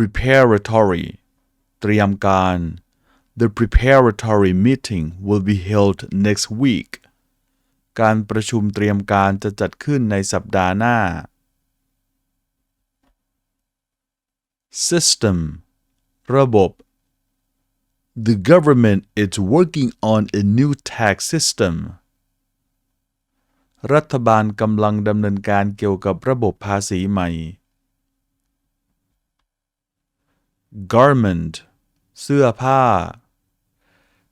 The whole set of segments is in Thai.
preparatory เตรียมการ The preparatory meeting will be held next week การประชุมเตรียมการจะจัดขึ้นในสัปดาห์หน้า System ระบบ The government is working on a new tax system รัฐบาลกำลังดำเนินการเกี่ยวกับระบบภาษีใหม่ Garment เสื้อผ้า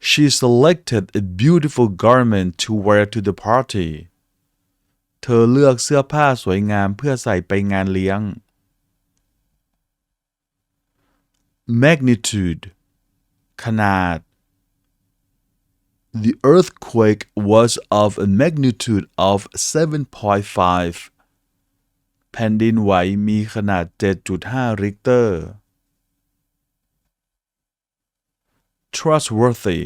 She selected a beautiful garment to wear to the party เธอเลือกเสื้อผ้าสวยงามเพื่อใส่ไปงานเลี้ยง Magnitude ขนาด The earthquake was of a magnitude of 7.5 แผ่นดินไหวมีขนาด 7.5 ริกเตอร์ trustworthy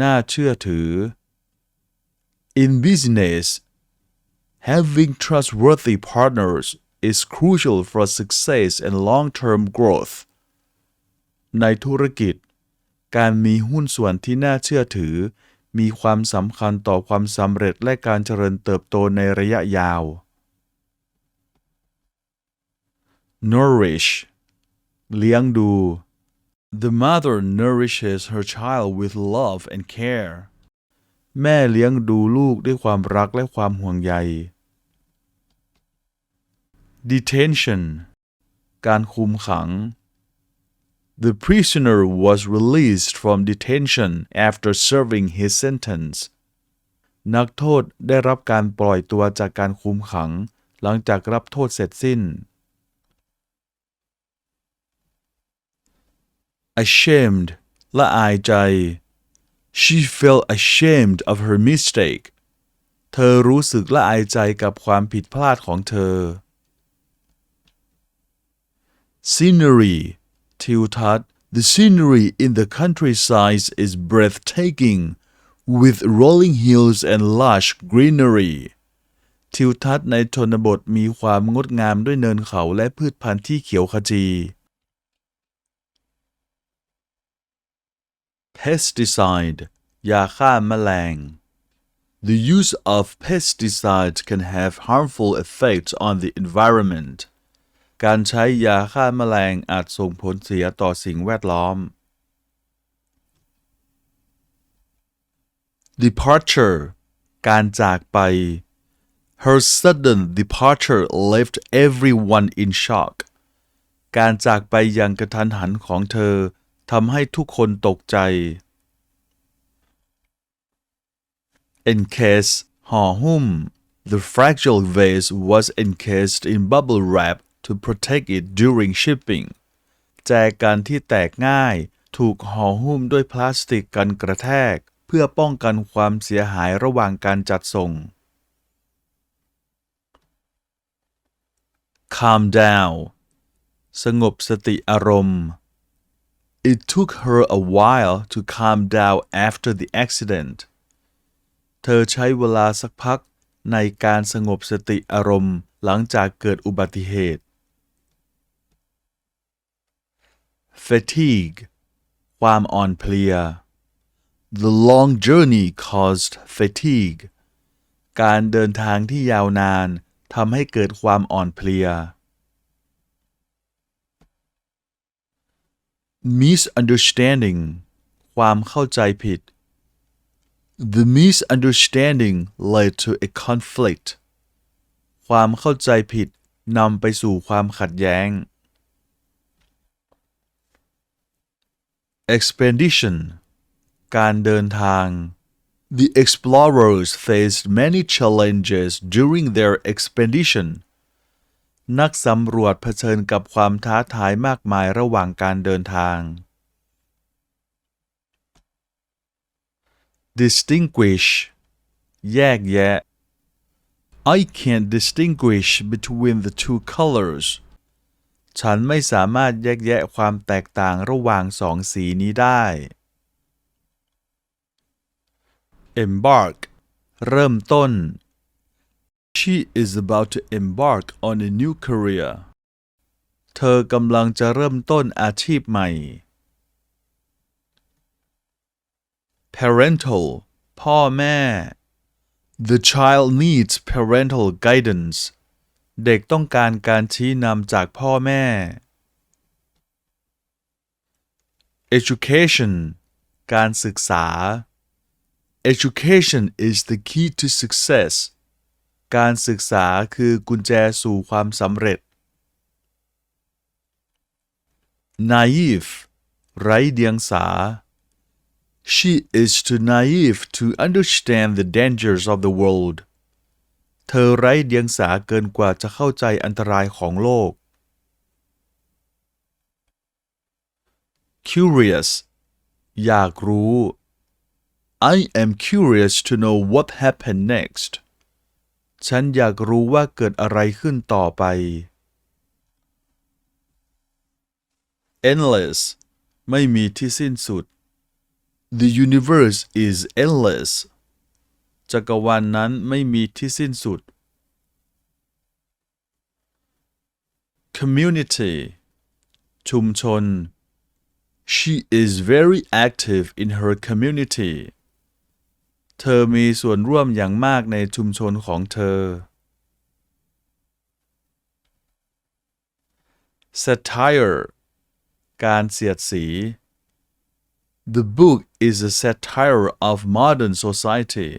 น่าเชื่อถือ In business having trustworthy partners is crucial for success and long-term growth ในธุรกิจ การมีหุ้นส่วนที่น่าเชื่อถือ มีความสำคัญต่อความสำเร็จและการเจริญเติบโตในระยะยาว nourish เลี้ยงดู The mother nourishes her child with love and care แม่เลี้ยงดูลูกด้วยความรักและความห่วงใย Detention การคุมขัง The prisoner was released from detention after serving his sentence นักโทษได้รับการปล่อยตัวจากการคุมขัง หลังจากรับโทษเสร็จสิ้น Ashamed ละอายใจ she felt ashamed of her mistake เธอรู้สึกละอายใจกับความผิดพลาดของเธอ scenery ทิวทัศน์ the scenery in the countryside is breathtaking with rolling hills and lush greenery ทิวทัศน์ในชนบทมีความงดงามด้วยเนินเขาและพืชพันธุ์ที่เขียวขจี pesticide ยาฆ่าแมลง The use of pesticides can have harmful effects on the environment การใช้ยาฆ่าแมลงอาจส่งผลเสียต่อสิ่งแวดล้อม Departure การจากไป Her sudden departure left everyone in shock การจากไปอย่างกระทันหันของเธอ ทำให้ทุกคนตกใจ Encase ห่อหุ้ม The fragile vase was encased in bubble wrap to protect it during shipping แจกันที่แตกง่าย ถูกห่อหุ้มด้วยพลาสติกกันกระแทก เพื่อป้องกันความเสียหายระหว่างการจัดส่ง Calm down สงบสติอารมณ์ It took her a while to calm down after the accident เธอใช้เวลาสักพักในการสงบสติอารมณ์หลังจากเกิดอุบัติเหตุ fatigue ความอ่อนเพลีย The long journey caused fatigue การเดินทางที่ยาวนานทำให้เกิดความอ่อนเพลีย misunderstanding ความเข้าใจผิด The misunderstanding led to a conflict ความเข้าใจผิดนำไปสู่ความขัดแย้ง expedition การเดินทาง The explorers faced many challenges during their expedition นักสำรวจเผชิญกับความท้าทายมากมายระหว่างการเดินทาง distinguish แยกแยะ I can't distinguish between the two colors ฉันไม่สามารถแยกแยะความแตกต่างระหว่างสองสีนี้ได้ embark เริ่มต้น She is about to embark on a new career เธอกำลังจะเริ่มต้นอาชีพใหม่ parental พ่อแม่ The child needs parental guidance เด็กต้องการการชี้นำจากพ่อแม่ education การศึกษา education is the key to success การศึกษาคือกุญแจสู่ความสำเร็จ naive ไร้เดียงสา she is too naive to understand the dangers of the world เธอไร้เดียงสาเกินกว่าจะเข้าใจอันตรายของโลก curious อยากรู้ I am curious to know what happened next ฉันอยากรู้ว่าเกิดอะไรขึ้นต่อไป endless ไม่มีที่สิ้นสุด The universe is endless จักรวาลนนั้นไม่มีที่สิ้นสุด community ชุมชน She is very active in her community เธอมีส่วนร่วมอย่างมากในชุมชนของเธอ satire การเสียดสี The book is a satire of modern society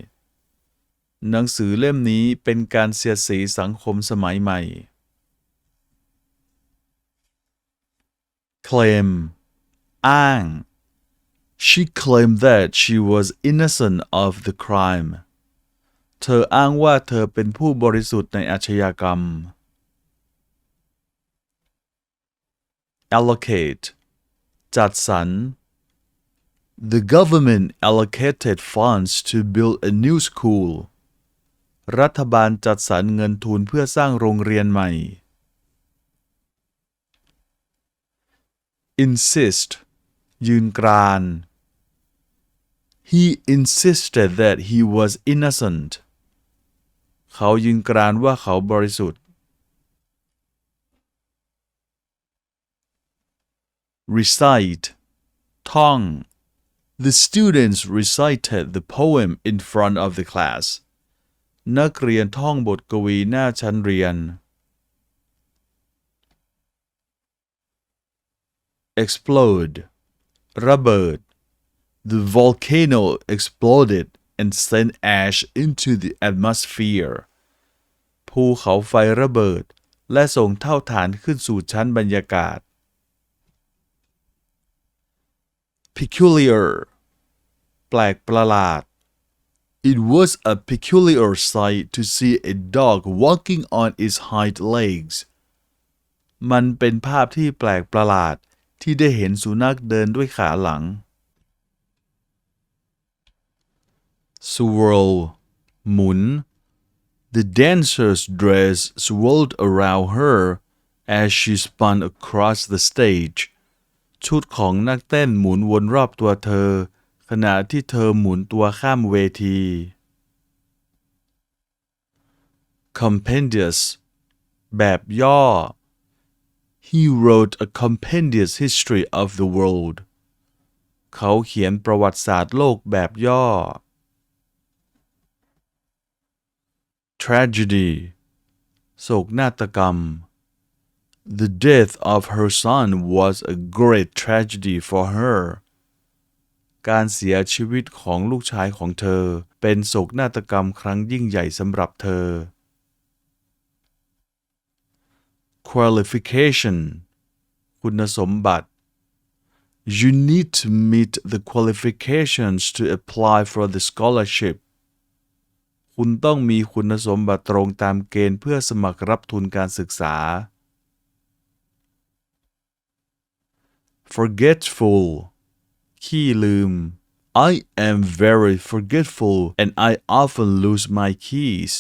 หนังสือเล่มนี้เป็นการเสียดสีสังคมสมัยใหม่ claim อ้าง She claimed that she was innocent of the crime เธออ้างว่าเธอเป็นผู้บริสุทธิ์ในอาชญากรรม allocate จัดสรร The government allocated funds to build a new school รัฐบาลจัดสรรเงินทุนเพื่อสร้างโรงเรียนใหม่ insist ยืนกราน He insisted that he was innocent เขายืนกรานว่าเขาบริสุทธิ์ recite ท่อง The students recited the poem in front of the class นักเรียนท่องบทกวีหน้าชั้นเรียน explode ระเบิด The volcano exploded and sent ash into the atmosphere ภูเขาไฟระเบิด และส่งเท่าฐานขึ้นสู่ชั้นบรรยากาศ peculiar แปลกประหลาด It was a peculiar sight to see a dog walking on its hind legs มันเป็นภาพที่แปลกประหลาดที่ได้เห็นสุนัขเดินด้วยขาหลัง swirl หมุน The dancer's dress swirled around her as she spun across the stage ชุดของนักเต้นหมุนวนรอบตัวเธอ ขณะที่เธอหมุนตัวข้ามเวที compendious แบบย่อ He wrote a compendious history of the world เขาเขียนประวัติศาสตร์โลกแบบย่อ tragedy โศกนาฏกรรม The death of her son was a great tragedy for her การเสียชีวิตของลูกชายของเธอ เป็นโศกนาฏกรรมครั้งยิ่งใหญ่สำหรับเธอ qualification คุณสมบัติ You need to meet the qualifications to apply for the scholarship คุณต้องมีคุณสมบัติตรงตามเกณฑ์เพื่อสมัครรับทุนการศึกษา forgetful ขี้ลืม I am very forgetful and I often lose my keys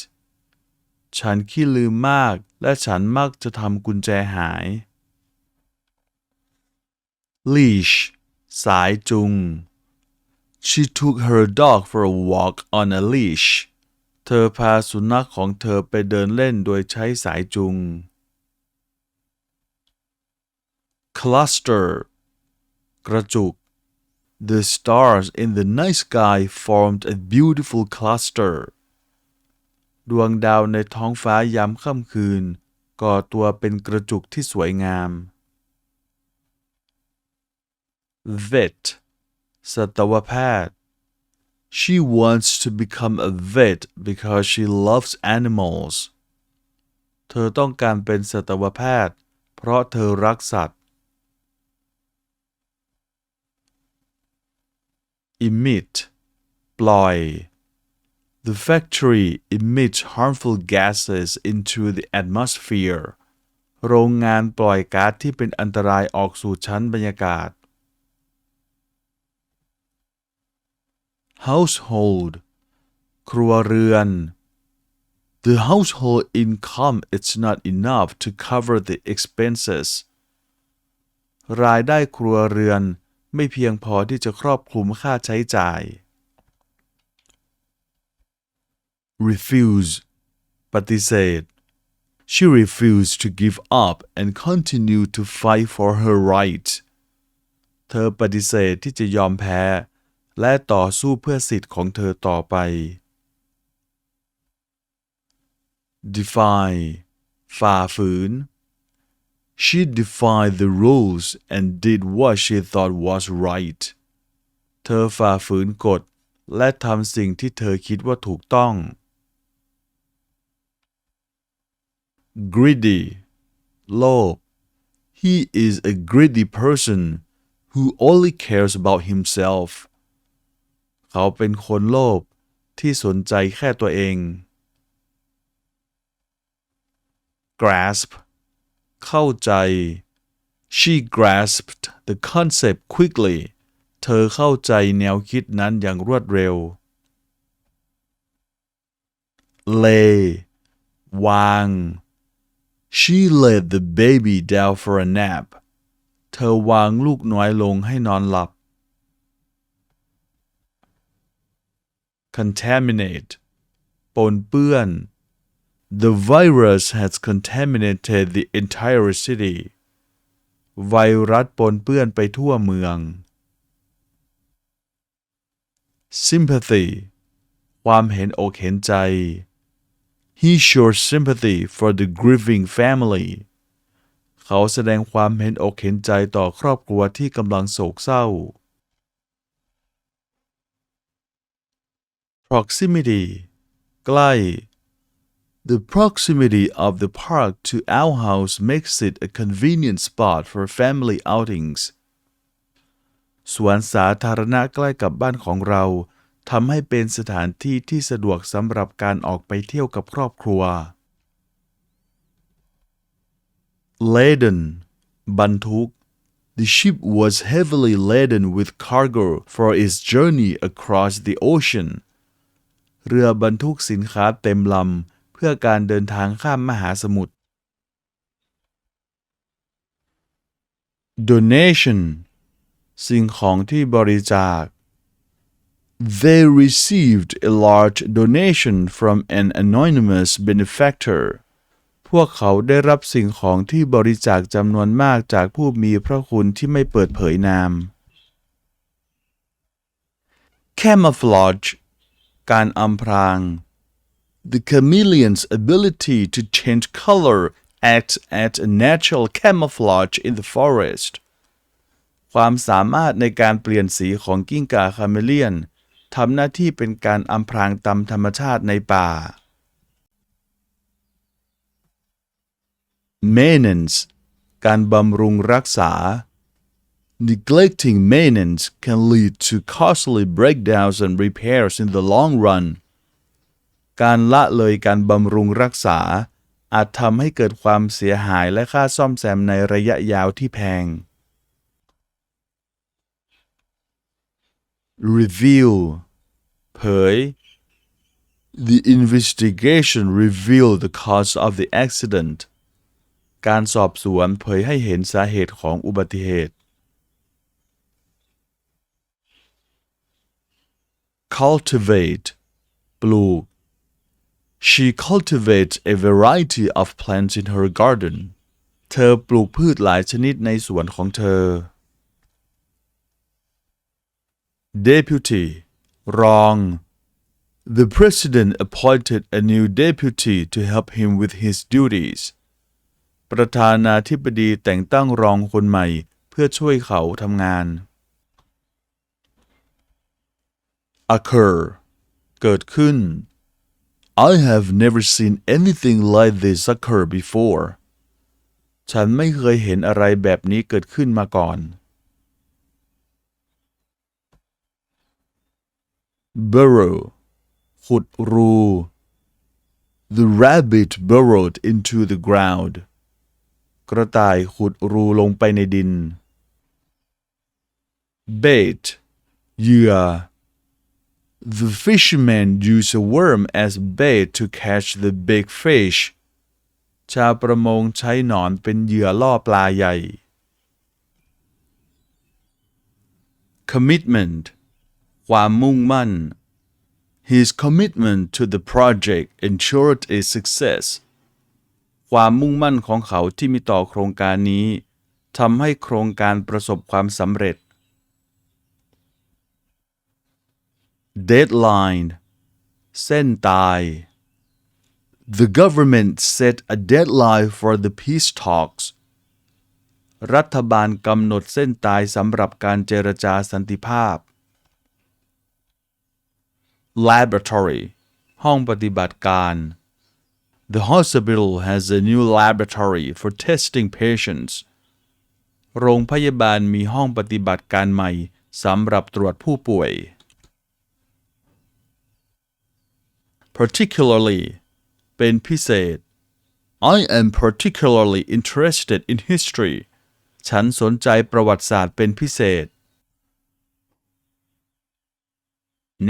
ฉันขี้ลืมมาก และฉันมักจะทำกุญแจหาย leash สายจุง She took her dog for a walk on a leash เธอพาสุนัขของเธอไปเดินเล่นโดยใช้สายจุง cluster กระจุก The stars in the night sky formed a beautiful cluster ดวงดาวในท้องฟ้ายามค่ำคืน ก่อตัวเป็นกระจุกที่สวยงาม Vet สัตวแพทย์ She wants to become a vet because she loves animals เธอต้องการเป็นสัตวแพทย์ เพราะเธอรักสัตว์ emit ปล่อย The factory emits harmful gases into the atmosphere โรงงานปล่อยก๊าซที่เป็นอันตรายออกสู่ชั้นบรรยากาศ household ครัวเรือน The household income is not enough to cover the expenses รายได้ครัวเรือนไม่เพียงพอที่จะครอบคลุมค่าใช้จ่าย refuse ปฏิเสธ She refused to give up and continue to fight for her right เธอปฏิเสธที่จะยอมแพ้ และต่อสู้เพื่อสิทธิ์ของเธอต่อไป defy ฝ่าฝืน She defied the rules and did what she thought was right เธอฝ่าฝืนกฎ และทำสิ่งที่เธอคิดว่าถูกต้อง greedy โลภ He is a greedy person who only cares about himself เขาเป็นคนโลภที่สนใจแค่ตัวเอง grasp เข้าใจ She grasped the concept quickly เธอเข้าใจแนวคิดนั้นอย่างรวดเร็ว lay วาง She laid the baby down for a nap เธอวางลูกน้อยลงให้นอนหลับ contaminate ปนเปื้อน The virus has contaminated the entire city ไวรัสปนเปื้อนไปทั่วเมือง sympathy ความเห็นอกเห็นใจ He showed sympathy for the grieving family เขาแสดงความเห็นอกเห็นใจต่อครอบครัวที่กำลังโศกเศร้า proximity ใกล้ The proximity of the park to our house makes it a convenient spot for family outings. สวนสาธารณะใกล้กับบ้านของเราทำให้เป็นสถานที่ที่สะดวกสำหรับการออกไปเที่ยวกับครอบครัว laden บรรทุก The ship was heavily laden with cargo for its journey across the ocean เรือบรรทุกสินค้าเต็มลำ เพื่อการเดินทางข้ามมหาสมุทร donation สิ่งของที่บริจาค They received a large donation from an anonymous benefactor พวกเขาได้รับสิ่งของที่บริจาคจำนวนมากจากผู้มีพระคุณที่ไม่เปิดเผยนาม camouflage การอำพราง The chameleon's ability to change color acts as a natural camouflage in the forest ความสามารถในการเปลี่ยนสีของกิ้งก่าคาเมเลียนทำหน้าที่เป็นการอำพรางตามธรรมชาติในป่า maintenance การบำรุงรักษา neglecting maintenance can lead to costly breakdowns and repairs in the long run การละเลยการบำรุงรักษา อาจทำให้เกิดความเสียหายและค่าซ่อมแซมในระยะยาวที่แพง reveal เผย The investigation revealed the cause of the accident การสอบสวนเผยให้เห็นสาเหตุของอุบัติเหตุ cultivate ปลูก She cultivates a variety of plants in her garden เธอปลูกพืชหลายชนิดในสวนของเธอ Deputy รอง The president appointed a new deputy to help him with his duties ประธานาธิบดีแต่งตั้งรองคนใหม่เพื่อช่วยเขาทำงาน occur เกิดขึ้น I have never seen anything like this occur before ฉันไม่เคยเห็นอะไรแบบนี้เกิดขึ้นมาก่อน burrow ขุดรู The rabbit burrowed into the ground กระต่ายขุดรูลงไปในดิน bait เหยื่อ The fisherman used a worm as bait to catch the big fish ชาวประมงใช้หนอนเป็นเหยื่อล่อปลาใหญ่ commitment ความมุ่งมั่น His commitment to the project ensured its success ความมุ่งมั่นของเขาที่มีต่อโครงการนี้ทำให้โครงการประสบความสำเร็จ deadline เส้นตาย The government set a deadline for the peace talks รัฐบาลกำหนดเส้นตายสำหรับการเจรจาสันติภาพ laboratory ห้องปฏิบัติการ The hospital has a new laboratory for testing patients โรงพยาบาลมีห้องปฏิบัติการใหม่สำหรับตรวจผู้ป่วย particularly เป็นพิเศษ I am particularly interested in history ฉันสนใจประวัติศาสตร์เป็นพิเศษ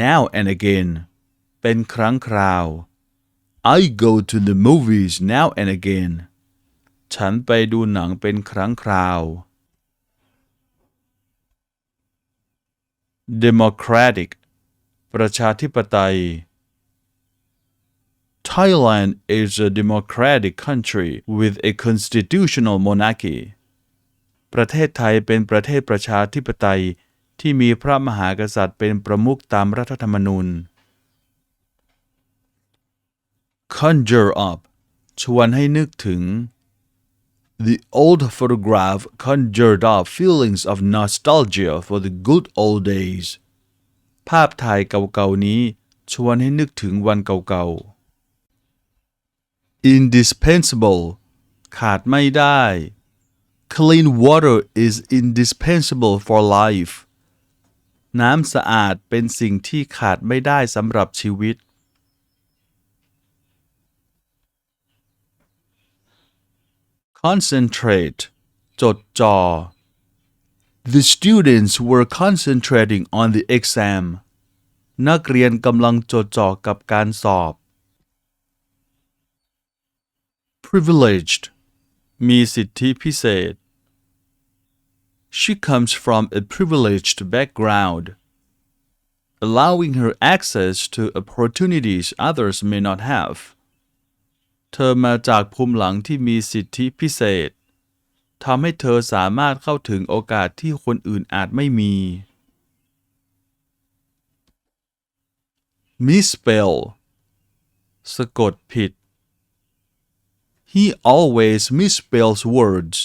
now and again เป็นครั้งคราว I go to the movies now and again ฉันไปดูหนังเป็นครั้งคราว democratic ประชาธิปไตย Thailand is a democratic country with a constitutional monarchy ประเทศไทยเป็นประเทศประชาธิปไตย ที่มีพระมหากษัตริย์เป็นประมุขตามรัฐธรรมนูญ conjure up ชวนให้นึกถึง The old photograph conjured up feelings of nostalgia for the good old days ภาพถ่ายเก่าๆนี้ชวนให้นึกถึงวันเก่าๆ indispensable ขาดไม่ได้ Clean water is indispensable for life น้ำสะอาดเป็นสิ่งที่ขาดไม่ได้สำหรับชีวิต concentrate จดจ่อ The students were concentrating on the exam นักเรียนกำลังจดจ่อกับการสอบ privileged มีสิทธิพิเศษ She comes from a privileged background allowing her access to opportunities others may not have เธอมาจากภูมิหลังที่มีสิทธิพิเศษ ทำให้เธอสามารถเข้าถึงโอกาสที่คนอื่นอาจไม่มี misspell สะกดผิด He always misspells words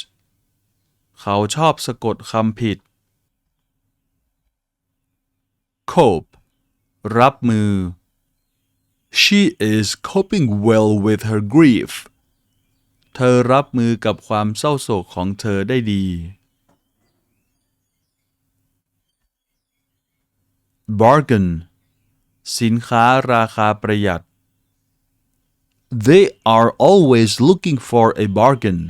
เขาชอบสะกดคำผิด cope รับมือ She is coping well with her grief เธอรับมือกับความเศร้าโศกของเธอได้ดี bargain สินค้าราคาประหยัด They are always looking for a bargain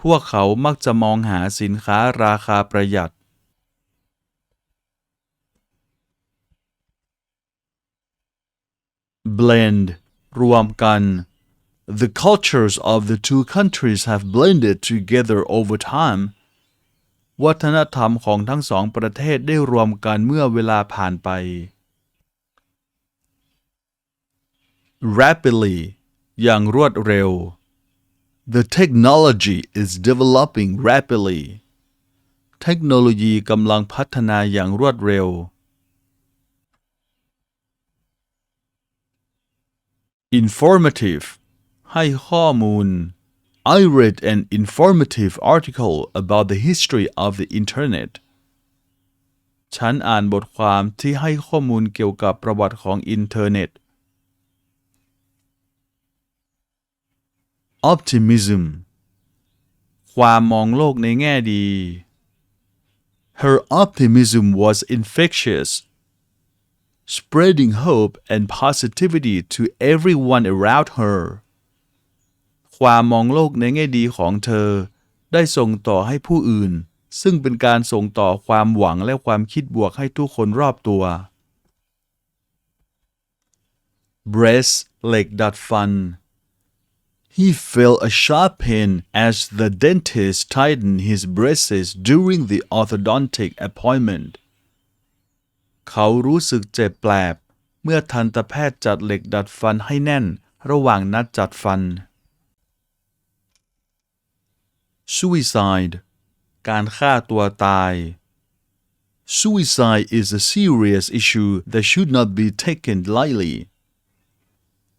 พวกเขามักจะมองหาสินค้าราคาประหยัด blend รวมกัน The cultures of the two countries have blended together over time วัฒนธรรมของทั้งสองประเทศได้รวมกันเมื่อเวลาผ่านไป rapidly อย่างรวดเร็ว The technology is developing rapidly เทคโนโลยีกำลังพัฒนาอย่างรวดเร็ว Informative ให้ข้อมูล I read an informative article about the history of the internet ฉันอ่านบทความที่ให้ข้อมูลเกี่ยวกับประวัติของอินเทอร์เน็ต Optimism ความมองโลกในแง่ดี Her optimism was infectious, spreading hope and positivity to everyone around her. ความมองโลกในแง่ดีของเธอ ได้ส่งต่อให้ผู้อื่น ซึ่งเป็นการส่งต่อความหวังและความคิดบวกให้ทุกคนรอบตัว Breast เหล็กดัดฟัน He felt a sharp pain as the dentist tightened his braces during the orthodontic appointment. เขารู้สึกเจ็บแปลบ เมื่อทันตแพทย์จัดเหล็กดัดฟันให้แน่นระหว่างนัดจัดฟัน Suicide การฆ่าตัวตาย Suicide is a serious issue that should not be taken lightly.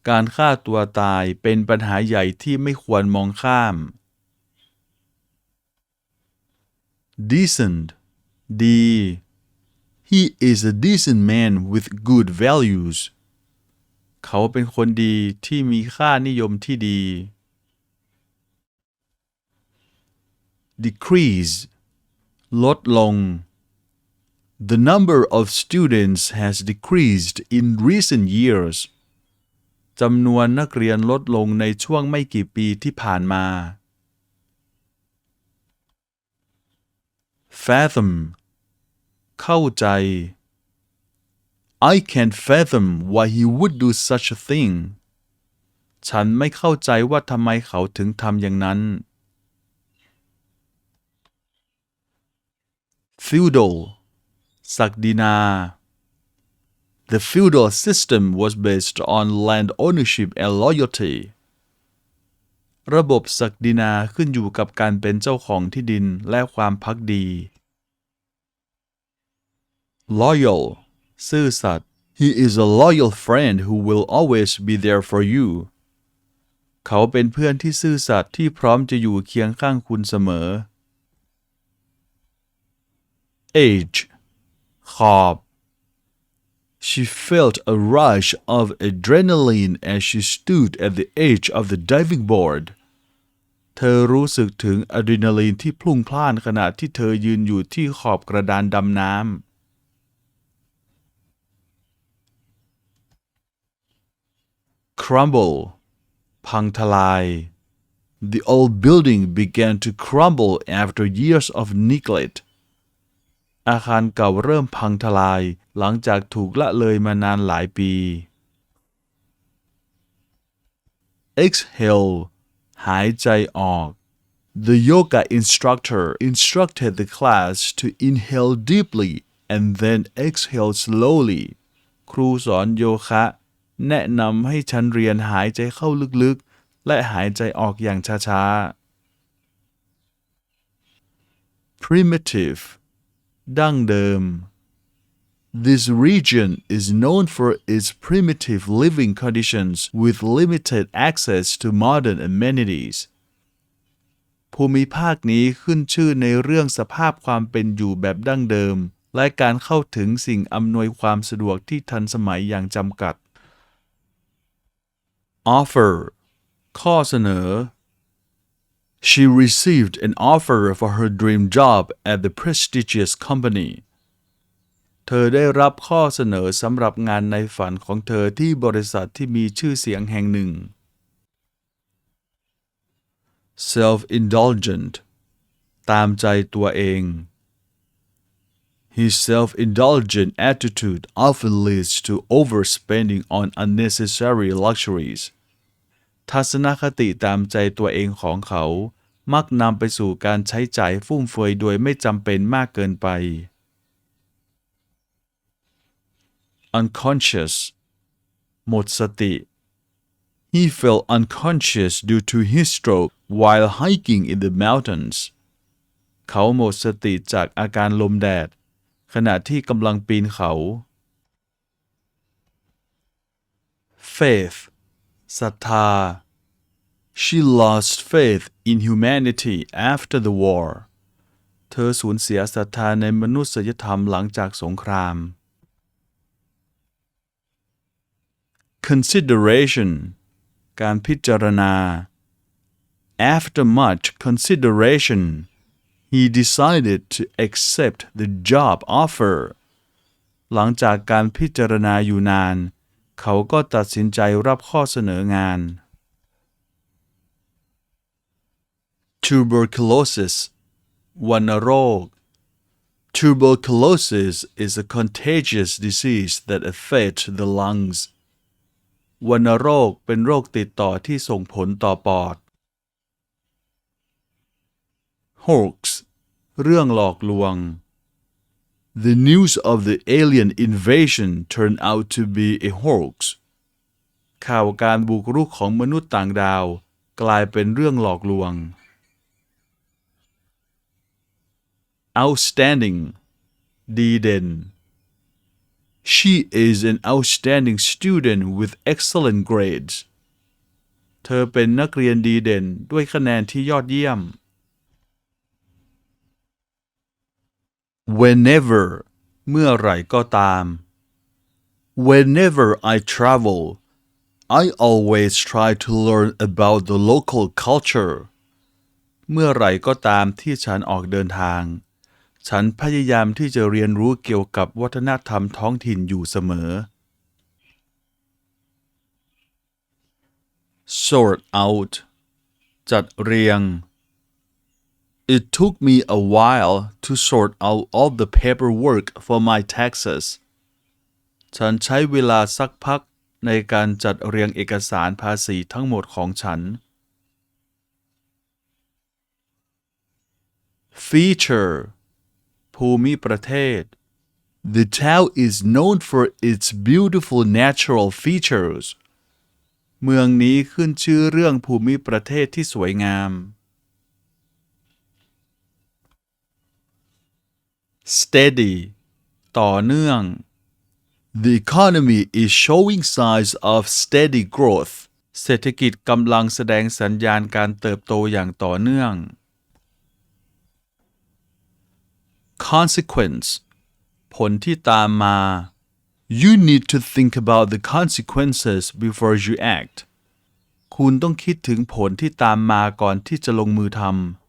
การฆ่าตัวตายเป็นปัญหาใหญ่ที่ไม่ควรมองข้าม decent ดี he is a decent man with good values เขาเป็นคนดีที่มีค่านิยมที่ดี decrease ลดลง The number of students has decreased in recent years. จำนวนนักเรียนลดลงในช่วงไม่กี่ปีที่ผ่านมา fathom เข้าใจ I can't fathom why he would do such a thing ฉันไม่เข้าใจว่าทำไมเขาถึงทำอย่างนั้น feudal ศักดินา The feudal system was based on land ownership and loyalty. ระบบศักดินาขึ้นอยู่กับการเป็นเจ้าของที่ดินและความพักดี Loyal ซื่อสัตย์ He is a loyal friend who will always be there for you. เขาเป็นเพื่อนที่ซื่อสัตย์ที่พร้อมจะอยู่เคียงข้างคุณเสมอ Age ขอบ She felt a rush of adrenaline as she stood at the edge of the diving board. เธอรู้สึกถึงอะดรีนาลีนที่พลุ่งพล่านขณะที่เธอยืนอยู่ที่ขอบกระดานดำน้ำ Crumble พังทลาย The old building began to crumble after years of neglect. อาคารเก่าเริ่มพังทลาย หลังจากถูกละเลยมานานหลายปี Exhale หายใจออก The yoga instructor instructed the class to inhale deeply and then exhale slowly ครูสอนโยคะ แนะนำให้ฉันเรียนหายใจเข้าลึกๆ และหายใจออกอย่างช้าๆ Primitive ดั้งเดิม This region is known for its primitive living conditions with limited access to modern amenities. ภูมิภาคนี้ขึ้นชื่อในเรื่องสภาพความเป็นอยู่แบบดั้งเดิม และการเข้าถึงสิ่งอำนวยความสะดวกที่ทันสมัยอย่างจำกัด Offer ข้อเสนอ She received an offer for her dream job at the prestigious company. เธอได้รับข้อเสนอสำหรับงานในฝันของเธอที่บริษัทที่มีชื่อเสียงแห่งหนึ่ง self-indulgent ตามใจตัวเอง His self-indulgent attitude often leads to overspending on unnecessary luxuries. ทัศนคติตามใจตัวเองของเขา มักนำไปสู่การใช้จ่ายฟุ่มเฟือยโดยไม่จำเป็นมากเกินไป unconscious หมดสติ He felt unconscious due to his stroke while hiking in the mountains เขาหมดสติจากอาการลมแดด ขณะที่กำลังปีนเขา faith ศรัทธา she lost faith in humanity after the war เธอสูญเสียศรัทธาในมนุษยธรรมหลังจากสงคราม consideration การพิจารณา after much consideration he decided to accept the job offer หลังจากการพิจารณาอยู่นาน เขาก็ตัดสินใจรับข้อเสนองาน tuberculosis วัณโรค tuberculosis is a contagious disease that affects the lungs วัณโรคเป็นโรคติดต่อที่ส่งผลต่อปอด hoax เรื่องหลอกลวง The news of the alien invasion turned out to be a hoax ข่าวการบุกรุกของมนุษย์ต่างดาว กลายเป็นเรื่องหลอกลวง outstanding ดีเด่น She is an outstanding student with excellent grades เธอเป็นนักเรียนดีเด่นด้วยคะแนนที่ยอดเยี่ยม Whenever เมื่อไหร่ก็ตาม whenever I travel I always try to learn about the local culture เมื่อไหร่ก็ตามที่ฉันออกเดินทาง ฉันพยายามที่จะเรียนรู้เกี่ยวกับวัฒนธรรมท้องถิ่นอยู่เสมอ sort out จัดเรียง It took me a while to sort out all the paperwork for my taxes ฉันใช้เวลาสักพักในการจัดเรียงเอกสารภาษีทั้งหมดของฉัน Feature ภูมิประเทศ The town is known for its beautiful natural features เมืองนี้ขึ้นชื่อเรื่องภูมิประเทศที่สวยงาม steady ต่อเนื่อง The economy is showing signs of steady growth เศรษฐกิจกำลังแสดงสัญญาณการเติบโตอย่างต่อเนื่อง consequence ผลที่ตามมา You need to think about the consequences before you act คุณต้องคิดถึงผลที่ตามมาก่อนที่จะลงมือทำ